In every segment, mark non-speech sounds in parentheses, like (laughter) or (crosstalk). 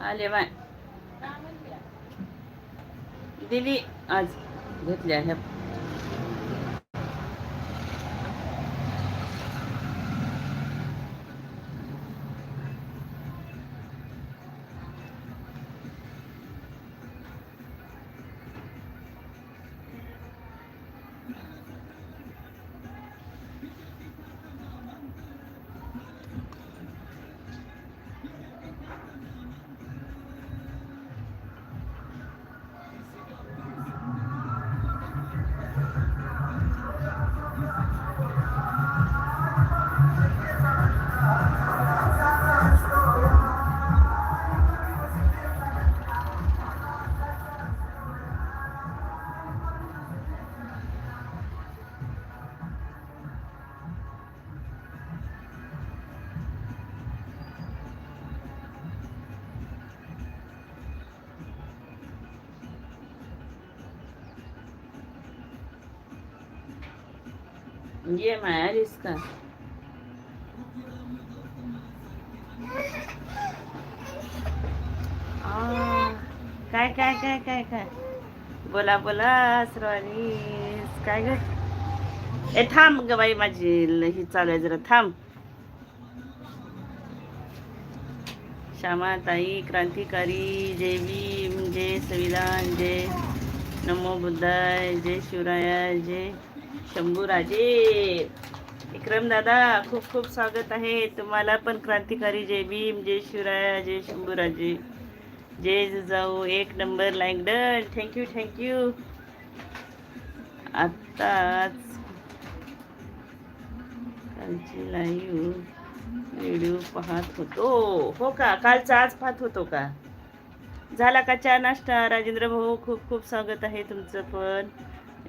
आले बाय. दिली आज. घेतल्या ह्या. ये माया आलीस का काय काय काय काय काय? बोला बोला श्रवानीस काय ग? ए थांब ग बाई माझी ल- ही चालू आहे जरा थांब. श्यामाताई क्रांतिकारी जय भीम जय संविधान जय नमो बुद्धाय जय शिवराया जय शंभूराजे. विक्रम दादा खूप खूप स्वागत आहे. तुम्हाला पण क्रांतिकारी जय भीम जय शिवराया जय शंभूराजे. जय जिजाऊ एक number like done. Thank you thank you आत्ताच कालची लाईव्ह व्हिडिओ पाहत होतो. हो का? कालचा आज पाहत होतो का? झाला का चहा नाश्ता? राजेंद्र भाऊ खूप खूप स्वागत आहे तुमचं पण.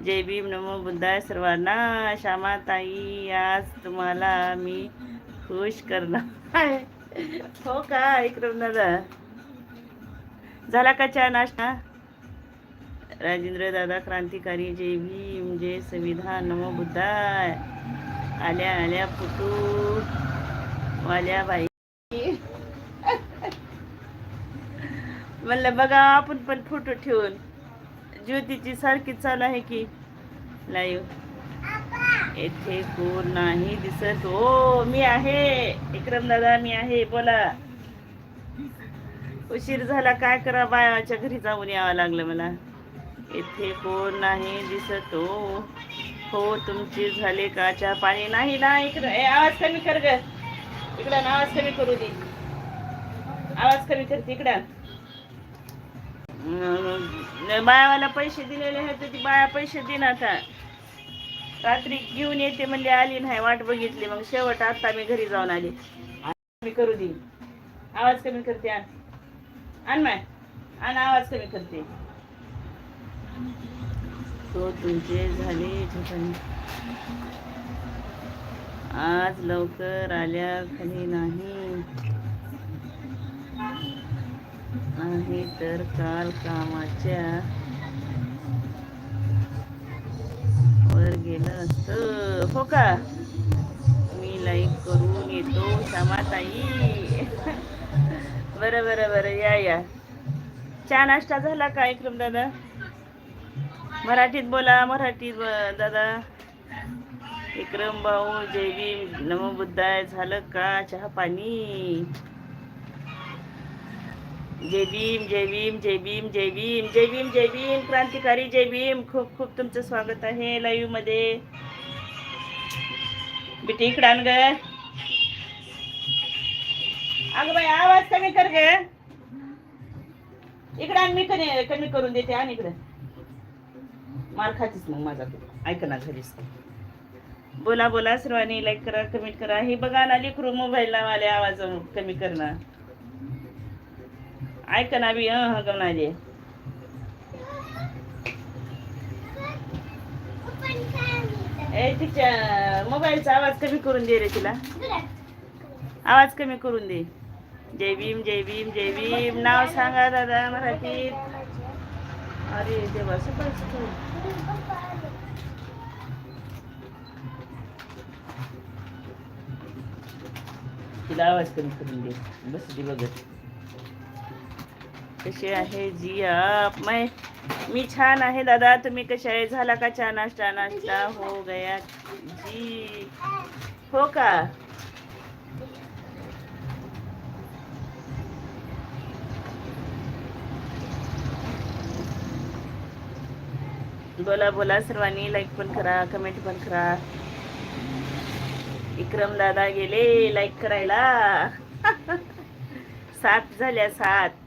जय भीम नमो बुद्धाय सर्वांना. श्यामाताई आज तुम्हाला मी खुश करणार. हो का विक्रम दादा? झाला का चहा नाश्ता? राजेंद्र दादा क्रांतिकारी जय भीम जय संविधान नमो बुद्धाय. आल्या आल्या फुटू वाल्या बाई. म्हणलं बघा आपण पण फोटो ठेवून. ज्योतीची सारखी चालू आहे की लाईव्ह येथे कोण नाही दिसत. हो मी आहे. विक्रम दादा मी आहे. बोला. उशीर झाला काय करा? बायाच्या घरी जाऊन यावं लागलं मला. येथे कोण नाही दिसत. हो हो तुमची झाले का? चहा पाणी? नाही ना इकडं. ए आवाज कमी कर ग. इकडं आवाज कमी करू दे. आवाज कमी करते इकडं बायावाला पैसे दिलेले आहेत तर ती बाया पैसे देईन आता. रात्री घेऊन येते म्हणजे आली नाही वाट बघितली. मग शेवट आता मी घरी जाऊन आली. मी करू दे. आवाज कमी करते आण. आण माय आण आवाज कमी करते. तो तुमचे झाले आज लवकर आल्या खाली नाही. आहे तर काल कामाच्या वर गेलं असतं. हो का? मी लाईक करून येतो श्यामाताई (laughs) बरं बरं बरं. या या. चहा नाश्ता झाला का विक्रम दादा? मराठीत बोला मराठीत दादा. विक्रम भाऊ जय भीम. नमो बुद्धाय. झालं का? चहा पाणी? जय भीम जय भीम जय भीम जय भीम जय भीम जय भीम क्रांतिकारी जय भीम. खूप खूप तुमचं स्वागत आहे लाईव्हमध्ये. बेटी इकडं आण ग. अगं बाई आवाज कमी कर ग. इकडं आण मी कमी कमी करून देते आण इकडं. मार खातीस मग माझा तू. ऐकना घरीच. बोला बोला सर्वांनी लाईक करा कमेंट करा. हे बघा ना लिकरू मोबाईल लावाले आवाज कमी करणार ऐका ना बी हगवणारी ए तिच्या मोबाईलचा आवाज कमी करून दे रे तिला. आवाज कमी करून दे. जय भीम जय भीम जय भीम. नाव सांगा दादा मराठीत. अरे देवा सुपर तिला आवाज कमी करून दे. बस दे बघत कशी आहे जी आप मैं मी छान आहे दादा. तुम्ही कसे आहे? झाला का चहा नाश्ता? नाश्ता हो गया. जी. हो का? बोला बोला. सर्वांनी लाईक पण करा कमेंट पण करा. विक्रम दादा गेले लाईक करायला. (laughs) सात झाल्या सात.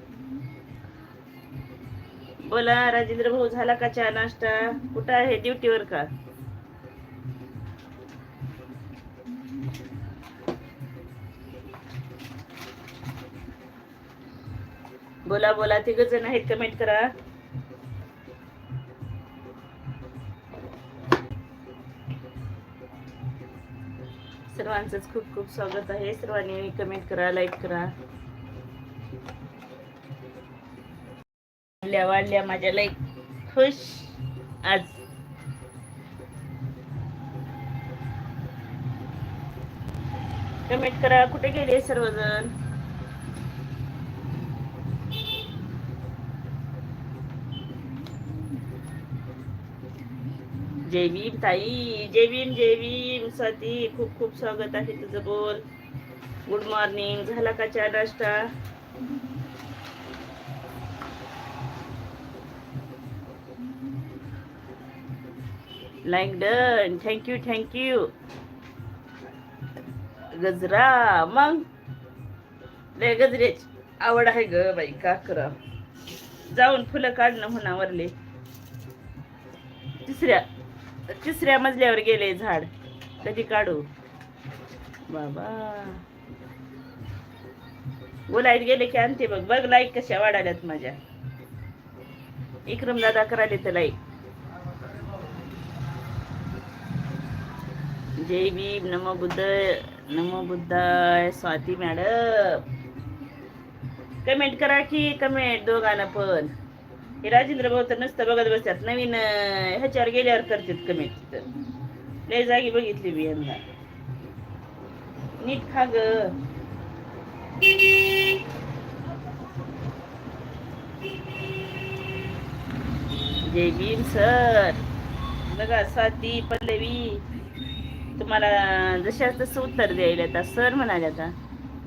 बोला राजेंद्र भाऊ झाला का चहा नाश्ता? कुठं आहे? ड्युटीवर का? बोला बोला तिघ जण आहेत कमेंट करा. सर्वांचंच खूप खूप स्वागत आहे. सर्वांनी कमेंट करा लाईक करा. वाढल्या वाढल्या माझ्या लाईक खुश. आज कमेंट करा कुठे गेले सर्वजण? जय भीम ताई जय भीम जय भीम. स्वाती खूप खूप स्वागत आहे तुझं बोल. गुड मॉर्निंग झाला का चहा नाश्ता? लाईक डन थँक्यू थँक्यू गजरा मग? लय गजरेच आवड आहे ग बाई का करा? जाऊन फुलं काढणं म्हणा वरले तिसऱ्या तिसऱ्या मजल्यावर गेले झाड. कधी काढू? बाबा. बोलायला गेले की आणते बघ. बघ लाईक कशा वाढाल्यात माझ्या. इक्रम दादा कराले तर लाईक जय भीम नमो बुद्ध नमो बुद्धाय स्वाती मॅडम. कमेंट करा की कमेंट दोघांना पण. हे राजेंद्र भाऊ तर नसतं बघत बसतात. नवीन ह्याच्यावर गेल्यावर करतात कमेंट तर. लय जागी बघितली मी यंदा नीट खा ग. जय भीम सर. बघा स्वाती पल्लवी. तुम्हाला जशा तसं उत्तर द्यायला आता सर म्हणाले आता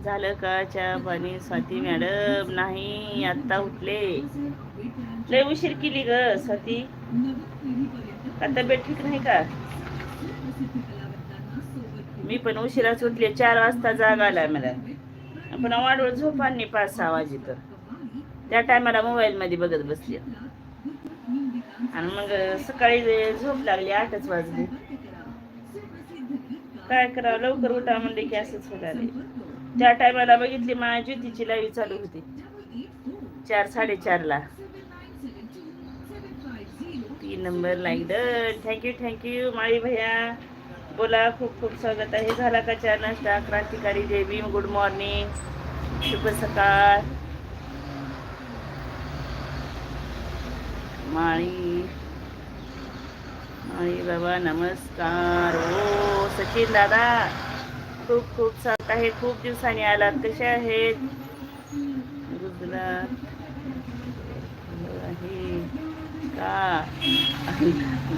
झालं का च्या पाणी स्वाती मॅडम? नाही आत्ता उठले. लय उशीर केली ग स्वाती. का तब्येत ठीक नाही का? मी पण उशिराच उठले चार वाजता जाग आला मला. पण वाढवळ झोप आणली पाच सहा वाजे तर त्या टायमाला मोबाईल मध्ये बघत बसले. आणि मग सकाळी झोप लागली आठच वाजली. काय करावं? लवकर उठा म्हणले की असंच होणार त्या टायमाला बघितली माझी ज्योतीची लाईव्ह चालू होती चार साडेचारला. तीन number like done. Thank you thank you Mali भैया. बोला खूप खूप स्वागत आहे. झाला का चार नाश्ता? क्रांतिकारी जय भीम गुड मॉर्निंग शुभ सकाळ. माळी. माळी बाबा नमस्कार. ओ सचिन दादा खूप खूप स्वागत आहे. खूप दिवसांनी आलात. कसे आहेत? गुजरात. आहे का?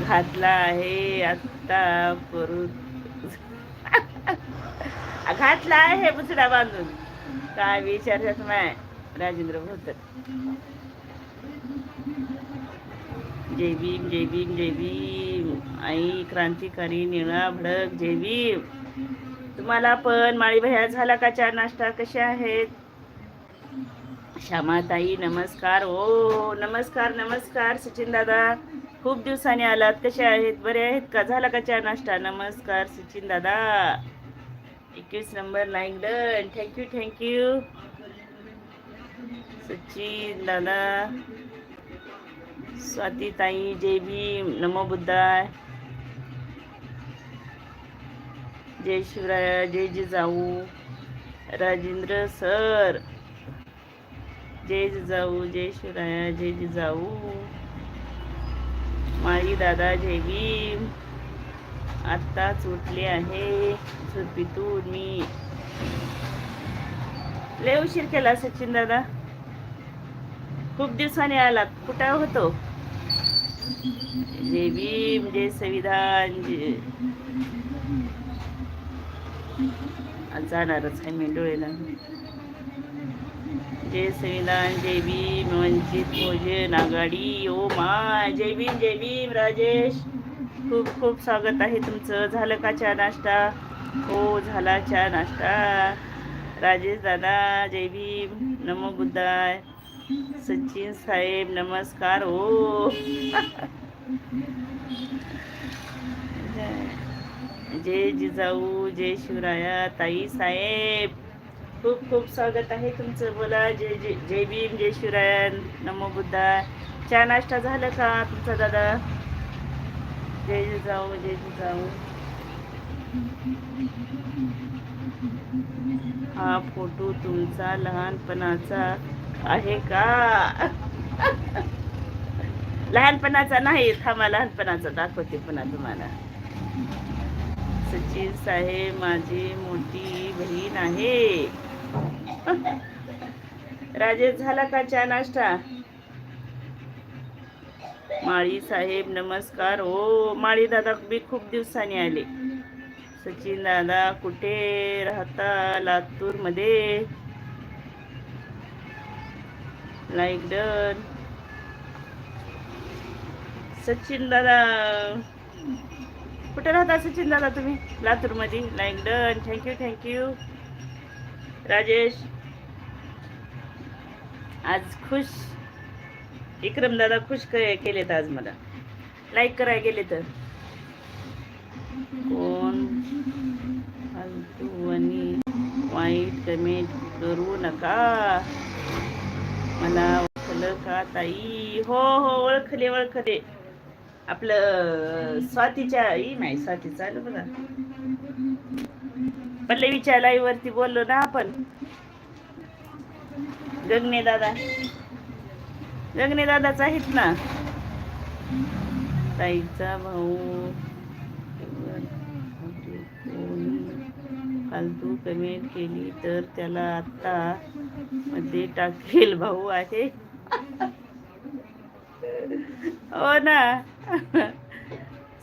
घातला आहे आत्ता परत. (laughs) घातला आहे बुचडा बांधून. काय विचारत नाही राजेंद्र भोतर जय भीम जय भीम जय भीम. आई क्रांतिकारी निळा भडक जय भीम. तुम्हाला पण माळी भया झाला का चहा नाश्ता? कसे आहेत? श्यामाताई नमस्कार. ओ नमस्कार नमस्कार. सचिन दादा खूप दिवसांनी आलात. कसे आहेत? बरे आहेत का? झाला का चहा नाश्ता? नमस्कार सचिन दादा. एकवीस number like done. Thank you thank you Sachin दादा. स्वाती ताई जय भीम नमो बुद्धाय. जय शिवराय जय जिजाऊ. राजेंद्र सर. जय जिजाऊ जय शिवराया जय जिजाऊ. माळी दादा जय भीम. आत्ताच उठले आहे झोपेतून मी. लय उशीर केला सचिन दादा. खूप दिवसांनी आलात. कुठं होतो? जय भीम जय संविधान जय आज जाणारच आहे मी डोळेला जय संविधान जय भीम वंचित भोजन आघाडी. ओ मा जय भीम जय भीम राजेश. खूप खूप स्वागत आहे तुमचं. झालं का चहा नाश्ता? हो झाला चहा नाश्ता. राजेश दादा जय भीम. नमो बुद्धाय. सचिन साहेब नमस्कार हो जय जिजाऊ जय शिवराया ताई साहेब. खूप खूप स्वागत आहे तुमचं. बोला जय जय जय भीम जय शिवराया नमो बुद्धा. चहा नाश्ता झालं का तुमचा दादा? जय जिजाऊ जय जिजाऊ. हा फोटो तुमचा लहानपणाचा. आहे का? लहानपणाचा नाही थांबा लहानपणाचा दाखवते पुन्हा तुम्हाला. सचिन साहेब माझी मोठी बहीण आहे. राजेश झाला का चहा नाश्ता? माळी साहेब नमस्कार. हो माळी दादा मी खूप दिवसांनी आले. सचिन दादा कुठे राहता लातूरमध्ये? लाईक डन सचिन दादा. कुठे राहता सचिन दादा तुम्ही? लातूरमध्ये like done thank you thank you Rajesh. आज खुश. विक्रम दादा खुश के- केलेत आज मला. लाईक करायला गेले तर कोण? फालतू आणि वाईट कमेंट करू नका. मला ओळखलं का ताई? हो हो ओळखले ओळखले. आपलं स्वातीच्या आई नाही स्वाती चालू बघा. पल्लवीच्या लाईव्ह वरती बोललो ना आपण. गगने दादा. गगने दादाच आहेत ना? ताईचा भाऊ. फालतू कमेंट केली तर त्याला आता मध्ये टाकेल भाऊ आहे. हो ना.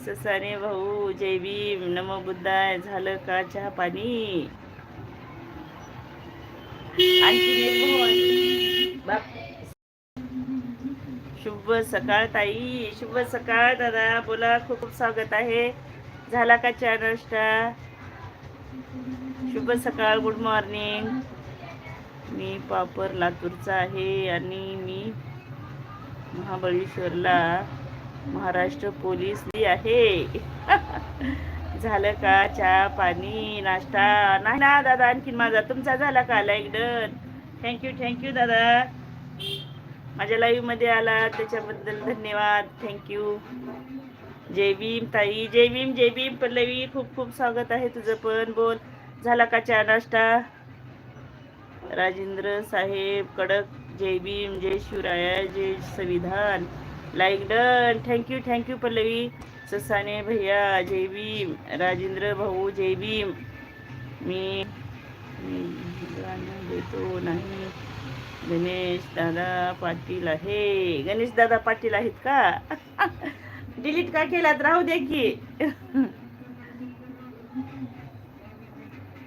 ससाने भाऊ जय भीम नमो बुद्धाय झालं का चहा पाणी? आणखी भाऊ बाप. शुभ सकाळ ताई शुभ सकाळ दादा बोला खूप खूप स्वागत आहे. झाला का चहा नाश्ता? शुभ सकाळ गुड मॉर्निंग मी पापर लातूरचा आहे आणि मी महाबळेश्वरला महाराष्ट्र पोलीस आहे. (laughs) झालं का चहा पाणी नाश्ता? नाही ना दादा आणखीन माझा. तुमचा झाला का आला डन थँक्यू थँक्यू दादा. माझ्या लाईव्हमध्ये आला त्याच्याबद्दल धन्यवाद. थँक्यू जय भीम ताई जय भीम जय भीम. पल्लवी खूप खूप स्वागत आहे तुझं पण. बोल. झाला का चहा नाश्ता? राजेंद्र साहेब कडक जय भीम जय शिवराया जय संविधान. Like done thank you thank you Pallavi. Sasane भैया जय भीम. राजेंद्र भाऊ जय भीम. मी देतो नाही. गणेश दादा पाटील आहे. गणेश दादा पाटील आहेत का? (laughs) डिलीट का केलात? राहू दे की. (laughs)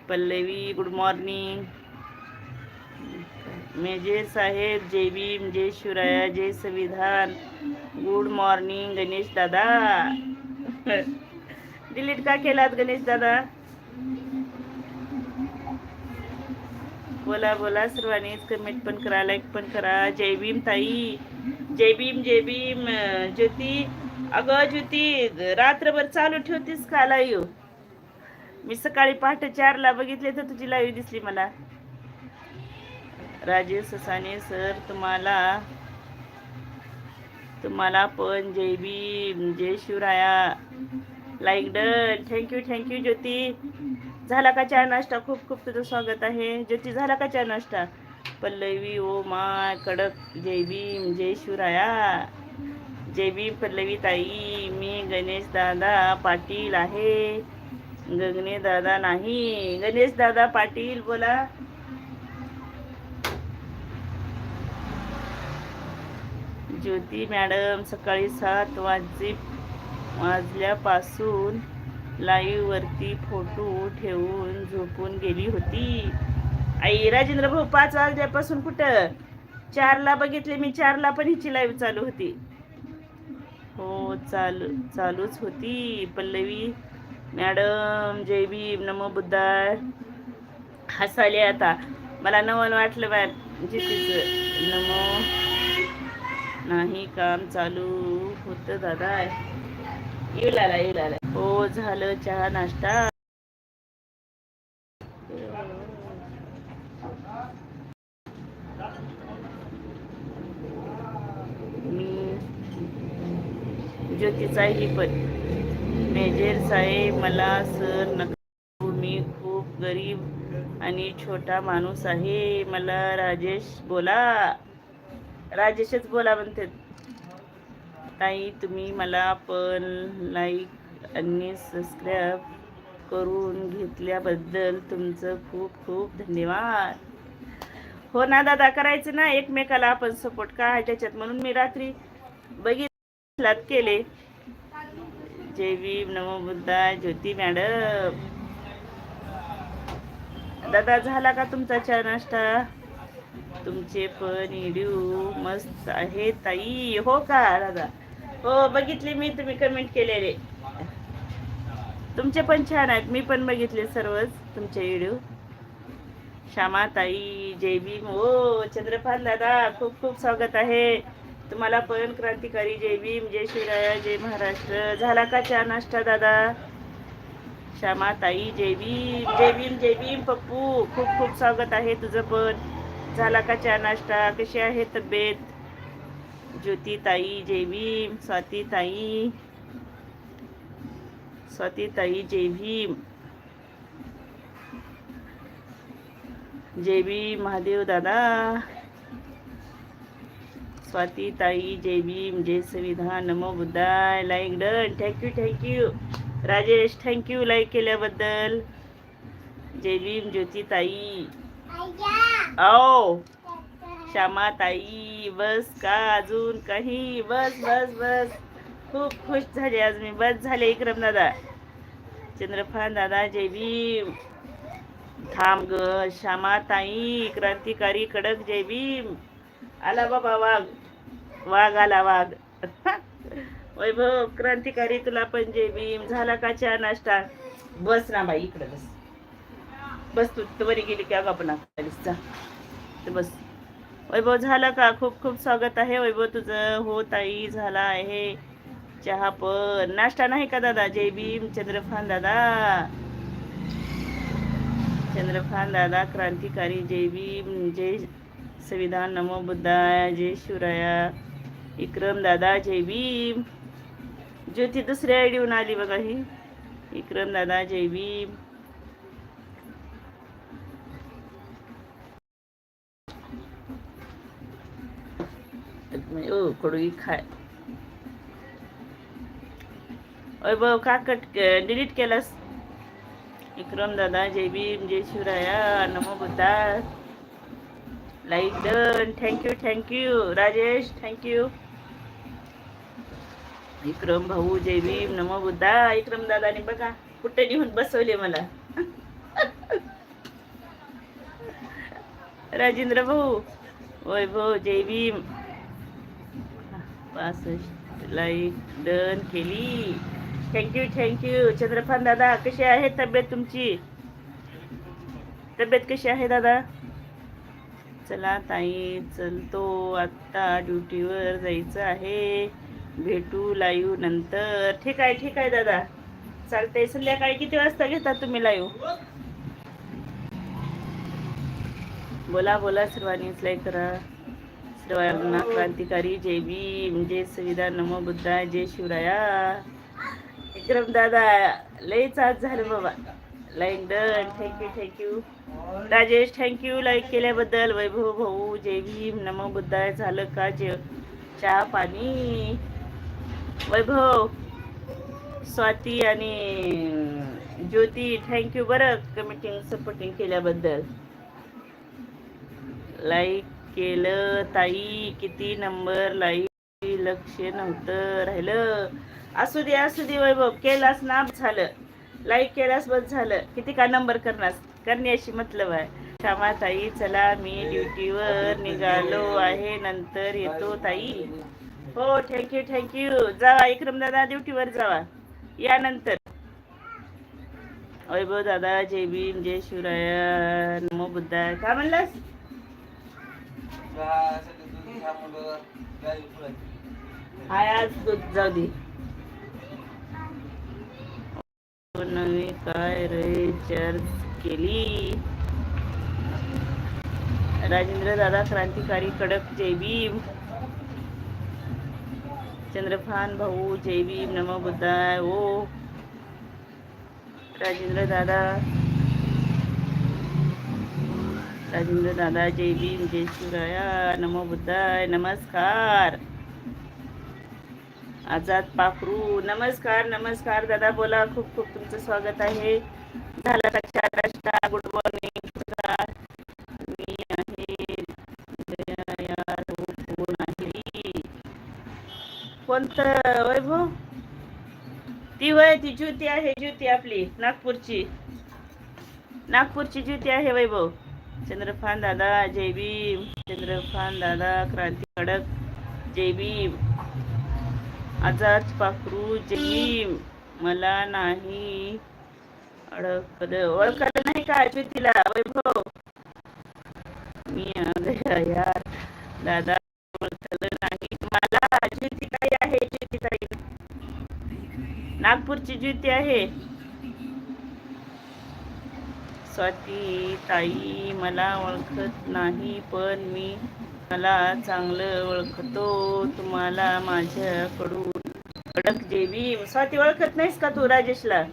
पल्लवी गुड मॉर्निंग मेजे साहेब जय भीम जय शिवराया जय संविधान. गुड मॉर्निंग गणेश दादा. डिलीट का केलात गणेश दादा? बोला बोला सर्वांनीच कमेंट पण करा लाईक पण करा. जय भीम ताई. जय भीम जय भीम ज्योती. अगं ज्योती रात्रभर चालू ठेवतीस का लाईव्ह मी सकाळी पहाटे चारला बघितले तर तुझी लाईव्ह दिसली मला. राजेश ससाने सर तुम्हाला तुम्हाला पण जय भीम जय Shivraya. Like done thank you thank you Jyoti. झाला का चहा नाश्ता? खूप खूप तुझं स्वागत आहे. ज्योती झाला का चहा नाश्ता? पल्लवी ओ माय कडक जय भीम जय शिवराया. जय भीम पल्लवी ताई मी गणेश दादा पाटील आहे. गगने दादा नाही. गणेश दादा पाटील बोला. ज्योती मॅडम सकाळी सात वाजे वाजल्यापासून लाईव्ह वरती फोटो ठेवून झोपून गेली होती. आई राजेंद्र भाऊ पाच वाजल्यापासून कुठं? चारला बघितले मी चारला पण हिची लाईव्ह चालू होती. हो चालू चालूच होती. पल्लवी मॅडम जय भीम नमो बुद्धाय. हसाले आता. मला नवन वाटलं मॅम जितीचं नमो. नाही काम चालू होतं दादा. येऊ लागला येऊ लागला हो झालं चहा नाश्ता. मी ही पण. मेजर साहेब मला सर नका मी खूप गरीब आणि छोटा माणूस आहे. मला राजेश बोला. राजेशच बोला म्हणते ताई तुम्ही मला पण लाईक आणि सबस्क्राईब करून घेतल्याबद्दल तुमचं खूप खूप धन्यवाद. हो ना दादा करायचं ना एकमेकाला आपण सपोर्ट का त्याच्यात? म्हणून मी रात्री बघितलात केले. जय भीम नमो बुद्धा ज्योती मॅडम. दादा झाला का तुमचा चहा नाश्ता? तुमचे पण व्हिडिओ मस्त आहे ताई. हो का दादा? हो बघितले मी तुम्ही कमेंट केलेले. तुमचे पण छान आहेत मी पण बघितले सर्वच तुमचे व्हिडिओ श्यामा ताई जय भीम हो चंद्रपाल दादा खूप खूप स्वागत आहे. तुम्हाला पवन क्रांतिकारी जय भीम जय शिवराया जय महाराष्ट्र झाला का चहा नाश्ता दादा श्यामा ताई जय भीम जय भीम जय भीम पप्पू खूप खूप स्वागत आहे तुझं पण. झाला का चहा नाश्ता कशी आहे तब्येत? ज्योती ताई जय भीम स्वाती ताई स्वाती ताई जय भीम. जय भीम महादेव दादा. स्वाती ताई जय भीम जय संविधान नमो बुद्धाय like done thank you thank you Rajesh thank you like केल्याबद्दल. जय भीम ज्योती ताई. आओ. श्यामा ताई बस का अजून काही? बस बस बस. खूप खुश झाले आज मी. बस झाले इक्रम दादा. चंद्रफान दादा जय भीम थांब ग. श्यामा ताई क्रांतिकारी कडक जय भीम आला बाबा. वाघ वाघ आला वाघ. वैभव क्रांतिकारी तुला पण जय भीम. झाला का चहा नाश्ता? बस ना बाई इकडे बस. बस तू तर गेली की अगं आपण जा. तर बस. वैभव झालं का? खूप खूप स्वागत आहे. वैभव तुझं हो ताई झाला आहे. चहा पण. नाश्ता नाही का दादा? जय भीम चंद्रफान दादा. चंद्रफान दादा क्रांतिकारी जय भीम जय संविधान नमो बुद्धाय जय शिवराया. विक्रम दादा जय भीम. ज्योती दुसऱ्या आयडीहून आली बघा ही. विक्रम दादा जय भीम. ओ कडू खाय. वैभव का कट डिलीट केलास? विक्रम दादा जय भीम जय शिवराया नमो Buddha. Like done thank you thank you Rajesh thank you Vikram भाऊ जय भीम नमो बुद्धा विक्रम दादाने बघा कुठे लिहून बसवले मला. राजेंद्र भाऊ वैभव जय भीम पासष्ट लाईक डन केली thank you thank you Chandrafan दादा कशी आहे तब्येत तुमची? तब्येत कशी आहे दादा? चला ताई चलतो. आत्ता ड्युटीवर जायचं आहे. भेटू लाईव्ह नंतर. ठीक आहे ठीक आहे दादा. चालतंय. संध्याकाळी किती वाजता घेता तुम्ही लाईव्ह? बोला बोला सर्वांनीच लाईक करा. सर्वांना क्रांतिकारी जय भीम जय सुविधा नमो बुद्धा जय शिवराया. विक्रम दादा लयच आज झालं बाबा. Like done thank you thank you Rajesh thank you like केल्याबद्दल वैभव भाऊ जय भीम नमो बुद्धाय झालं का? जे चहा पाणी. वैभव स्वाती आणि ज्योती थँक्यू बरं कमिटिंग सपोर्टिंग केल्याबद्दल. लाईक केलं ताई किती नंबर लाईक लक्ष नव्हतं राहिलं. असू दे असू दे वैभव केलास ना झालं. लाईक केलास बस झालं. किती का नंबर करणार करण्याशी मतलब आहे. श्यामा ताई चला मी ड्युटीवर निघालो आहे नंतर येतो ताई. हो थँक्यू थँक्यू जावा विक्रम दादा ड्युटीवर जावा. या नंतर. वैभव दादा जय भीम जय शिवराया नमो बुद्धा. काय म्हणलास? हाय आज दूध जाऊ दे. नवी काय रे चर्च केली. राजेंद्र दादा क्रांतिकारी कडक जय भीम. चंद्रफान भाऊ जय भीम नमो बुद्धाय ओ। राजेंद्र दादा। राजेंद्र दादा जय भीम जय शिवराया नमो बुद्धाय नमस्कार। आजाद पाखरू नमस्कार नमस्कार दादा बोला खूप खूप तुमचं स्वागत आहे. झाला का चहा नाश्ता? गुड ज्योती आहे ज्योती आपली. नागपूरची. नागपूरची ज्योती आहे वैभव. चंद्रफान दादा जय भीम. चंद्रफान दादा क्रांती खडक जय भीम. आजाद पाखरू जय भीम. मला नाही ओळखलं ओळखलं नाही का ज्योतीला वैभव. मी यार दादा नागपूरची ज्योती आहे. स्वाती ताई मला ओळखत नाही पण मी मला चांगलं ओळखतो. तुम्हाला माझ्याकडून कडक जेवी. स्वाती ओळखत नाहीस का तू राजेशला?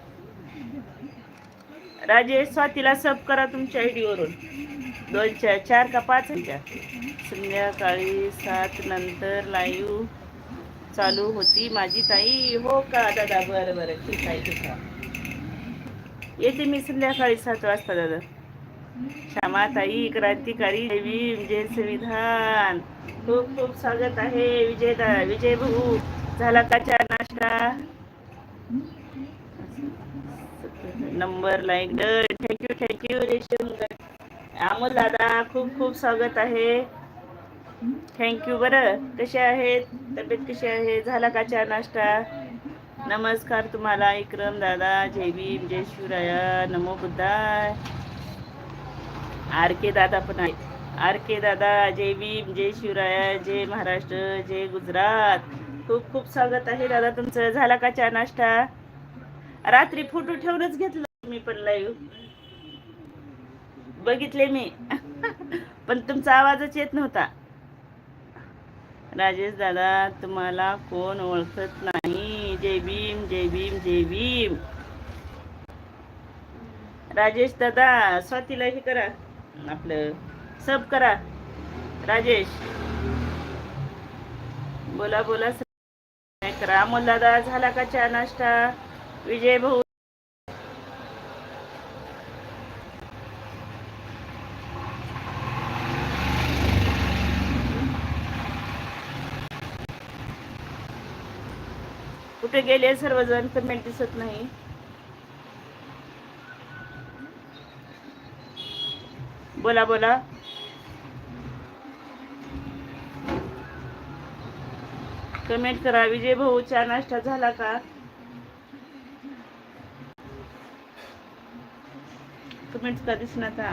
राजेश स्वातीला सब करा तुमच्या आयडीवरून दोन चार चार का पाच? संध्याकाळी सात नंतर लाईव्ह चालू होती माझी ताई. हो का दादा? बरं बरं. ठीक आहे ठीक आहे. येते मी संध्याकाळी सात वाजता दादा. श्यामा ताई क्रांतिकारी देवी विजय संविधान. खूप खूप स्वागत आहे. विजय दा विजय भाऊ. झाला का चहा नाश्ता? Number like done thank you thank you Resham Amol दादा खूप खूप स्वागत आहे. थँक्यू बरं. कसे आहेत? तब्येत कशी आहे? झाला का चहा नाश्ता? नमस्कार तुम्हाला विक्रम दादा जय भीम जय शिवराया नमो बुद्धाय. आर के दादा पण आहेत. आर के दादा जय भीम जय शिवराया जय महाराष्ट्र जय गुजरात. खूप खूप स्वागत आहे दादा तुमचं. झाला का चहा नाश्ता? रात्री फोटो ठेवूनच घेतला मी पण लाईव्ह बघितले मी. (laughs) पण तुमचा आवाजच येत नव्हता. राजेश दादा तुम्हाला कोण ओळखत नाही? जय भीम जय भीम जय भीम. राजेश दादा स्वातीला हे करा आपलं. सब करा. राजेश. बोला बोला. करा अमोल दादा झाला का चहा नाश्ता? विजय भाऊ. कुठे गेले सर्वजण? कमेंट दिसत नाही. बोला बोला. कमेंट करा. विजय भाऊ चहा नाश्ता झाला का? कमेंट का दिसणार का?